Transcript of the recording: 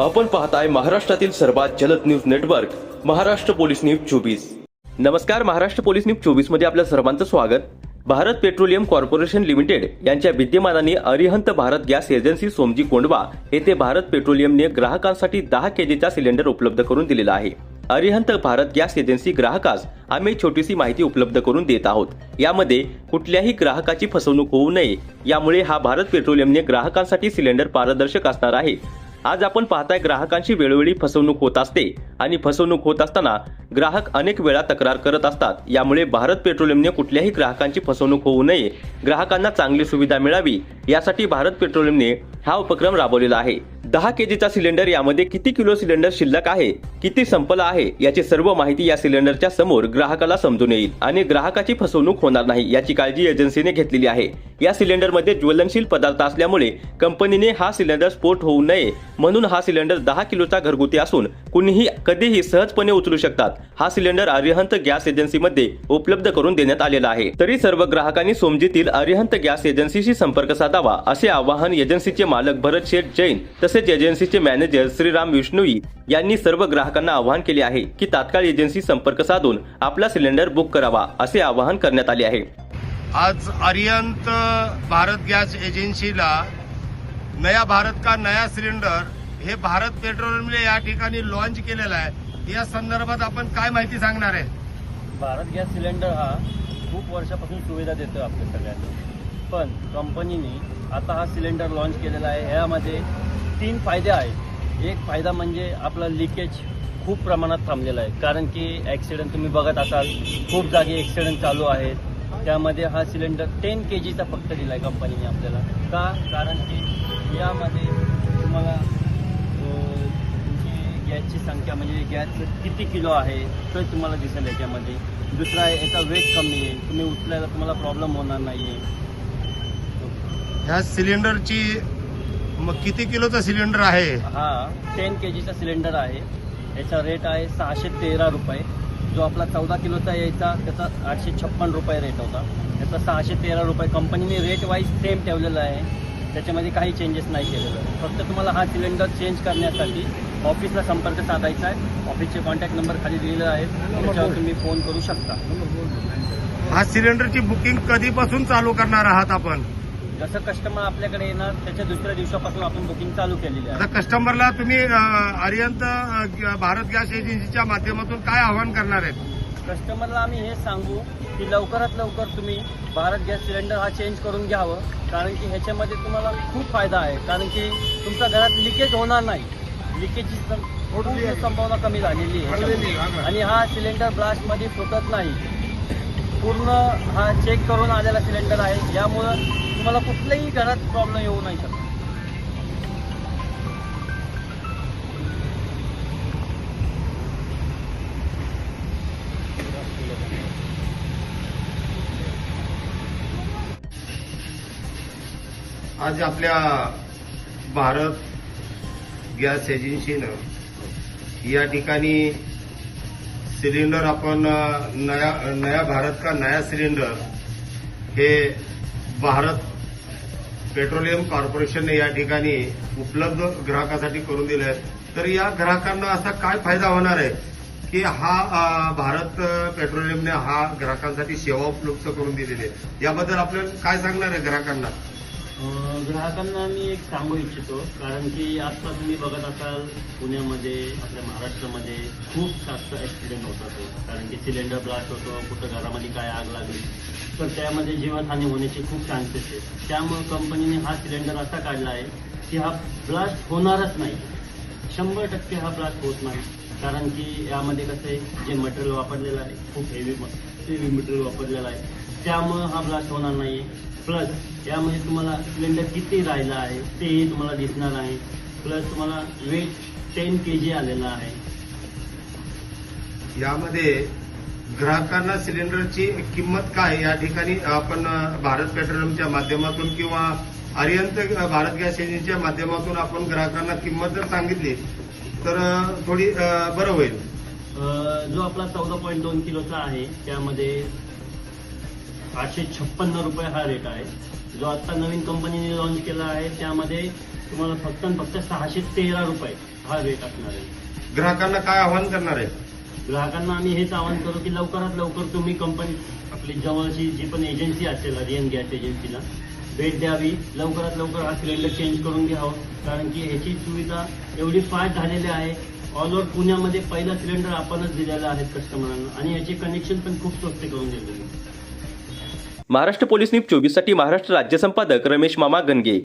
आपण पाहताय महाराष्ट्रातील सर्वात जलद news network Maharashtra police news चोवीस. नमस्कार महाराष्ट्र पोलीस न्यूज चोवीसमध्ये आपल्या सर्वांचं स्वागत. भारत पेट्रोलियम कॉर्पोरेशन लिमिटेड यांच्या विद्यमानाने अरिहंत भारत गॅस एजन्सी सोमजी कोंडवा येथे भारत पेट्रोलियमने ग्राहकांसाठी दहा केजीचा सिलेंडर उपलब्ध करून दिलेला आहे. अरिहंत भारत गॅस एजन्सी ग्राहकास आम्ही छोटीशी माहिती उपलब्ध करून देत आहोत. यामध्ये कुठल्याही ग्राहकाची फसवणूक होऊ नये. यामुळे हा भारत पेट्रोलियमने ग्राहकांसाठी सिलेंडर पारदर्शक असणार आहे. आज आपण पाहताय ग्राहकांची वेळोवेळी फसवणूक होत असते आणि फसवणूक होत असताना ग्राहक अनेक वेळा तक्रार करत असतात. यामुळे भारत पेट्रोलियमने कुठल्याही ग्राहकांची फसवणूक होऊ नये. ग्राहकांना चांगली सुविधा मिळावी यासाठी भारत पेट्रोलियमने हा उपक्रम राबवलेला आहे. दहा केजीचा सिलेंडर यामध्ये किती किलो सिलेंडर शिल्लक आहे किती संपला आहे याची सर्व माहिती या सिलेंडरच्या समोर ग्राहकाला समजून येईल. आणि ग्राहकाची फसवणूक होणार नाही याची काळजी एजन्सीने घेतलेली आहे. या सिलेंडरमध्ये ज्वलनशील पदार्थ असल्यामुळे कंपनीने हा सिलेंडर स्फोट होऊ नये म्हणून हा सिलेंडर दहा किलोचा घरगुती असून कुणीही कधीही सहजपणे उचलू शकतात. हा सिलेंडर अरिहंत गॅस एजन्सीमध्ये उपलब्ध करून देण्यात आलेला आहे. तरी सर्व ग्राहकांनी सोमजीतील अरिहंत गॅस एजन्सीशी संपर्क साधावा असे आवाहन एजन्सीचे मालक भरत शेठ जैन तसेच एजन्सीचे मॅनेजर श्रीराम विष्णुई यांनी सर्व ग्राहकांना आवाहन केले आहे की तात्काळ एजन्सी संपर्क साधून आपला सिलेंडर बुक करावा असे आवाहन करण्यात आले आहे. आज अरियंत भारत गॅस एजन्सीला नया भारत का नया सिलेंडर हे भारत पेट्रोलियमने या ठिकाणी लॉन्च केलेलं आहे. या संदर्भात आपण काय माहिती सांगणार आहे? भारत गॅस सिलेंडर हा खूप वर्षापासून सुविधा देतो आपल्या सगळ्यांना. पण कंपनीने आता हा सिलेंडर लॉन्च केलेला आहे. ह्यामध्ये तीन फायदे आहेत. एक फायदा म्हणजे आपला लिकेज खूप प्रमाणात थांबलेला आहे. कारण की ॲक्सिडेंट तुम्ही बघत असाल खूप जागी ॲक्सिडेंट चालू आहेत. त्यामध्ये हा सिलेंडर टेन के जीचा फक्त दिला आहे कंपनीने आपल्याला. का? कारण की यामध्ये तुम्हाला तुमची गॅसची संख्या म्हणजे गॅस किती किलो आहे ते तुम्हाला दिसेल याच्यामध्ये. दुसरा आहे याचा वेट कमी आहे. तुम्ही उचलायला तुम्हाला प्रॉब्लेम होणार नाही आहे ह्या सिलेंडरची मग किती किलोचा सिलेंडर आहे? हा टेन के जीचा सिलेंडर आहे. याचा रेट आहे सहाशे तेरा रुपये. जो आपला चौदा किलोचा यायचा त्याचा आठशे छप्पन रुपये रेट होता. त्याचा सहाशे तेरा रुपये कंपनीने रेट वाईज सेम ठेवलेला आहे. त्याच्यामध्ये काही चेंजेस नाही केलेलं. फक्त तुम्हाला हा सिलेंडर चेंज करण्यासाठी ऑफिसला संपर्क साधायचा आहे. ऑफिसचे कॉन्टॅक्ट नंबर खाली दिलेले आहेत. त्याच्यावर तुम्ही फोन करू शकता. हा सिलेंडरची बुकिंग कधीपासून चालू करणार आहात आपण? जसं कस्टमर आपल्याकडे येणार त्याच्या दुसऱ्या दिवसापासून आपण बुकिंग चालू केलेली आहे. आता कस्टमरला तुम्ही अं, भारत गॅस एजन्सीच्या माध्यमातून काय आवाहन करणार आहेत? कस्टमरला आम्ही हे सांगू की लवकरात लवकर तुम्ही भारत गॅस सिलेंडर हा चेंज करून घ्यावं कारण की ह्याच्यामध्ये तुम्हाला खूप फायदा आहे. कारण की तुमच्या घरात लिकेज होणार नाही. लिकेजची संभावना कमी झालेली आहे. आणि हा सिलेंडर ब्लास्टमध्ये फुटत नाही. पूर्ण हा चेक करून आलेला सिलेंडर आहे. यामुळं तुम्हाला कुठल्याही घरात प्रॉब्लेम येऊ नाही शकत. आज आपल्या भारत गॅस एजन्सीनं या ठिकाणी सिलेंडर आपण नया नया भारत का नया सिलेंडर हे भारत पेट्रोलियम कॉर्पोरेशनने या ठिकाणी उपलब्ध ग्राहकासाठी करून दिले आहे तर या ग्राहकांना असा काय फायदा होणार आहे की हा भारत पेट्रोलियमने हा ग्राहकांसाठी सेवा उपलब्ध करून दिलेली आहे? याबद्दल आपल्याला काय सांगणार आहे ग्राहकांना? ग्राहकांना मी एक सांगू इच्छितो कारण की आता तुम्ही बघत असाल पुण्यामध्ये आपल्या महाराष्ट्रामध्ये खूप जास्त ॲक्सिडेंट होतात कारण की सिलेंडर ब्लास्ट होतो कुठं घरामध्ये काय आग लागली. तर त्यामध्ये जीवनहानी होण्याचे खूप चान्सेस आहेत. त्यामुळे कंपनीने हा सिलेंडर असा काढला आहे की हा ब्लास्ट होणारच नाही. शंभर टक्के हा ब्लास्ट होत नाही. कारण की यामध्ये कसं आहे जे मटेरियल वापरलेलं आहे खूप हेवी हेवी मटेरियल वापरलेलं आहे. त्यामुळं हा ब्लास्ट होणार नाही आहे प्लस यामध्ये तुम्हाला सिलेंडर किती राहिला आहे तेही तुम्हाला दिसणार आहे. प्लस तुम्हाला वेट टेन के जी आलेला आहे. यामध्ये ग्राहकांना सिलेंडरची किंमत काय? या ठिकाणी आपण भारत पेट्रोलियमच्या माध्यमातून किंवा अरियंत भारत गॅस एजन्सीच्या माध्यमातून आपण ग्राहकांना किंमत जर सांगितली तर थोडी बरं होईल. जो आपला चौदा पॉईंट दोन किलोचा आहे त्यामध्ये आठशे छप्पन्न रुपये हा रेट आहे. जो आता नवीन कंपनीने लॉन्च केला आहे त्यामध्ये तुम्हाला फक्त आणि फक्त सहाशे तेरा रुपये हा रेट असणार आहे. ग्राहकांना काय आवाहन करणार आहे? ग्राहकांना आम्ही हेच आवाहन करू की लवकरात लवकर तुम्ही कंपनी आपली जवळची जी पण एजन्सी असेल आर्यन गॅस एजन्सीला भेट द्यावी. लवकरात लवकर हा सिलेंडर चेंज करून घ्यावं. कारण की ह्याची सुविधा एवढी फास्ट झालेली आहे. ऑल ओव्हर पुण्यामध्ये पहिला सिलेंडर आपणच दिलेला आहे कस्टमरांना आणि याचे कनेक्शन पण खूप स्वस्त करून दिलेले. महाराष्ट्र पोलीस न्यूज चोवीससाठी महाराष्ट्र राज्य संपादक रमेश मामा गणगे